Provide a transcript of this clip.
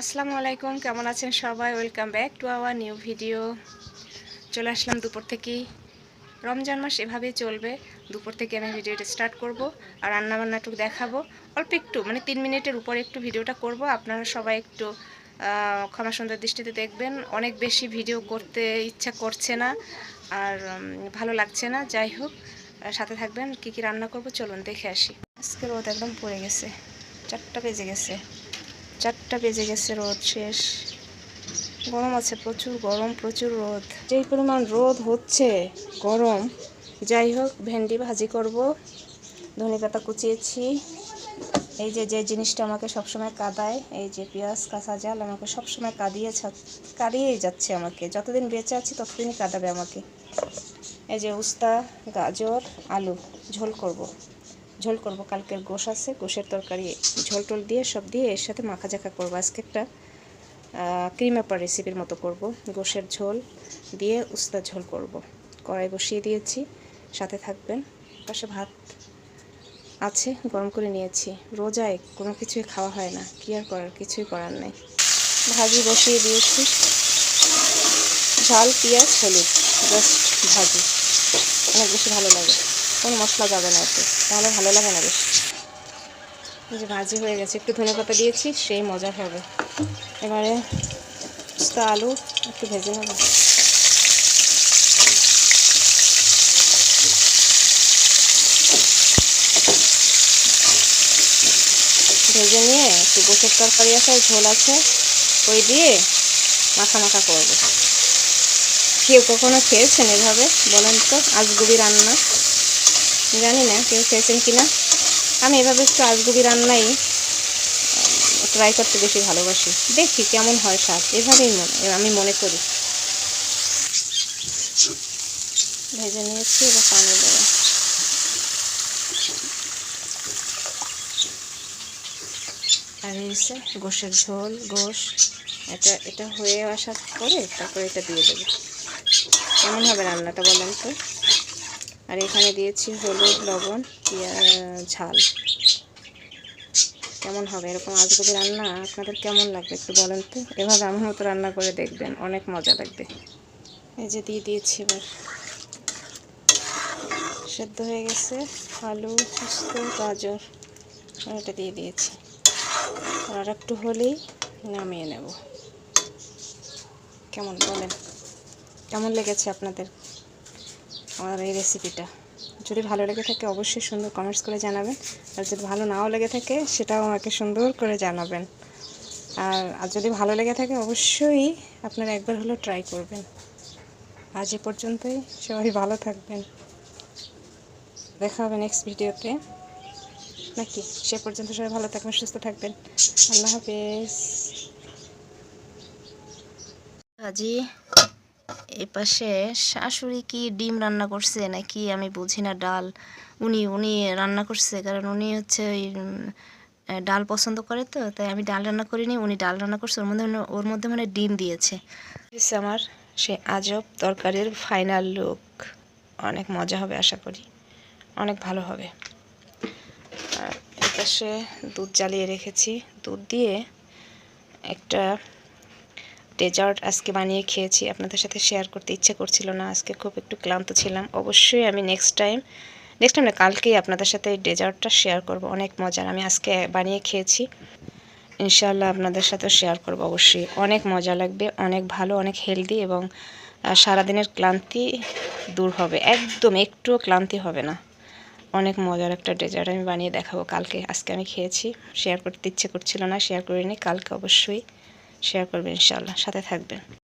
আসসালামু আলাইকুম, কেমন আছেন সবাই? Welcome back to our new video চলে আসলাম দুপুর থেকেই। রমজান মাস এভাবেই চলবে। দুপুর থেকে আমি ভিডিওটা স্টার্ট করব আর রান্নাবান্নাটুকু দেখাবো। অল্প একটু মানে তিন মিনিটের উপরে একটু ভিডিওটা করব। আপনারা সবাই একটু ক্ষমা সুন্দর দৃষ্টিতে দেখবেন। অনেক বেশি ভিডিও করতে ইচ্ছা করছে না আর ভালো লাগছে না। যাই হোক সাথে থাকবেন। কি কি রান্না করব চলুন দেখে আসি। আজকে রোদ একদম পড়ে গেছে। চারটা বেজে গেছে। চারটা বেজে গেছে রোদ শেষ। গরম আছে প্রচুর, গরম, প্রচুর রোদ। যেই পরিমাণ রোদ হচ্ছে, গরম, যাই হোক, ভেন্ডি ভাজি করব, ধনে পাতা কুচিয়েছি। এই যে যে জিনিসটা আমাকে সবসময় কাদায়, এই যে পেঁয়াজ, কাঁচা জাল আমাকে সবসময় কাঁদিয়ে কাঁদিয়েই যাচ্ছে আমাকে। যতদিন বেঁচে আছি, ততদিনই কাঁদাবে আমাকে। এই যে উস্তা, গাজর, আলু, ঝোল করব। ঝোল করব। কালকের গোশ আছে, গোশের তরকারি, ঝোল টোল দিয়ে সব দিয়ে এর সাথে মাখা জাখা করব। আজকে একটা ক্রিম অ্যাপার রেসিপির মতো করব। গোশের ঝোল দিয়ে উস্তা ঝোল করব। কড়াই বসিয়ে দিয়েছি, সাথে থাকবেন। পাশে ভাত আছে, গরম করে নিয়েছি। রোজায় কোনো কিছুই খাওয়া হয় না, কি আর করার? কিছুই করার নেই। ভাজি বসিয়ে দিয়েছি। ঝাল, পেঁয়াজ, হলুদ, জাস্ট ভাজি। অনেক বেশি ভালো লাগে। কোনো মশলা যাবে না এতে, তাহলে ভালো লাগে না বেশ। যে ভাজি হয়ে গেছে, একটু ধনে পাতা দিয়েছি, সেই মজা হবে। এবারে আলু একটু ভেজে নেব। ভেজে নিয়ে একটু গোসের তরকারি আছে ঝোল আছে, ওই দিয়ে মাখা মাখা করব। কেউ কখনো খেয়েছেন এভাবে, বলেন তো, আজগুবি রান্না? জানি না কেউ খেয়েছেন কি না আমি এভাবে একটু আজগুবি রান্নাই ট্রাই করতে বেশি ভালোবাসি। দেখি কেমন হয় স্বাদ, এভাবেই মনে, আমি মনে করি। ভেজে নিয়েছি, এবার পানি দেবো। আর হচ্ছে গোশের ঝোল, গোশ, এটা এটা হয়ে আসার পরে তারপরে এটা দিয়ে দেবো। কেমন হবে রান্নাটা বলেন তো? আর এখানে দিয়েছি হলুদ, লবণ ঝাল। কেমন হবে? এরকম আজগবি রান্না আপনাদের কেমন লাগবে একটু বলেন তো? এভাবে আমার মতো রান্না করে দেখবেন, অনেক মজা লাগবে। এই যে দিয়ে দিয়েছি এবার। সেদ্ধ হয়ে গেছে আলু সুস্থ গাজর। এটা দিয়ে দিয়েছি। আর একটু হলেই নামিয়ে নেব। কেমন বলেন? কেমন লেগেছে আপনাদের? আমার এই রেসিপিটা যদি ভালো লেগে থাকে, অবশ্যই সুন্দর কমেন্টস করে জানাবেন। আর যদি ভালো নাও লেগে থাকে, সেটাও আমাকে সুন্দর করে জানাবেন। আর আর যদি ভালো লেগে থাকে, অবশ্যই আপনারা একবার হলেও ট্রাই করবেন। আজ এ পর্যন্তই। সবাই ভালো থাকবেন। দেখা হবে নেক্সট ভিডিওতে নাকি? সে পর্যন্ত সবাই ভালো থাকবেন, সুস্থ থাকবেন। আল্লাহ হাফেজ। আজি এই পাশে শাশুড়ি কি ডিম রান্না করছে নাকি আমি বুঝি না, ডাল। উনি উনি রান্না করছে, কারণ উনি হচ্ছে ওই ডাল পছন্দ করে তো, তাই আমি ডাল রান্না করিনি, উনি ডাল রান্না করছে, ওর মধ্যে ওর মধ্যে মানে ডিম দিয়েছে। আমার, সে আজব তরকারির ফাইনাল লুক অনেক মজা হবে, আশা করি। অনেক ভালো হবে। আর এই পাশে দুধ জ্বালিয়ে রেখেছি। দুধ দিয়ে একটা ডেজার্ট আজকে বানিয়ে খেয়েছি। আপনাদের সাথে শেয়ার করতে ইচ্ছে করছিল না, আজকে খুব একটু ক্লান্ত ছিলাম। অবশ্যই আমি নেক্সট টাইম নেক্সট টাইম না, কালকেই আপনাদের সাথে এই ডেজার্টটা শেয়ার করব। অনেক মজার, আমি আজকে বানিয়ে খেয়েছি। ইনশাআল্লাহ আপনাদের সাথে শেয়ার করব অবশ্যই। অনেক মজা লাগবে, অনেক ভালো, অনেক হেলদি এবং সারাদিনের ক্লান্তি দূর হবে। একদম একটুও ক্লান্তি হবে না। অনেক মজার একটা ডেজার্ট আমি বানিয়ে দেখাবো কালকে। আজকে আমি খেয়েছি শেয়ার করতে ইচ্ছে করছিল না শেয়ার করিনি, কালকে অবশ্যই। শেয়ার করবেন ইনশাল্লাহ সাথে থাকবেন।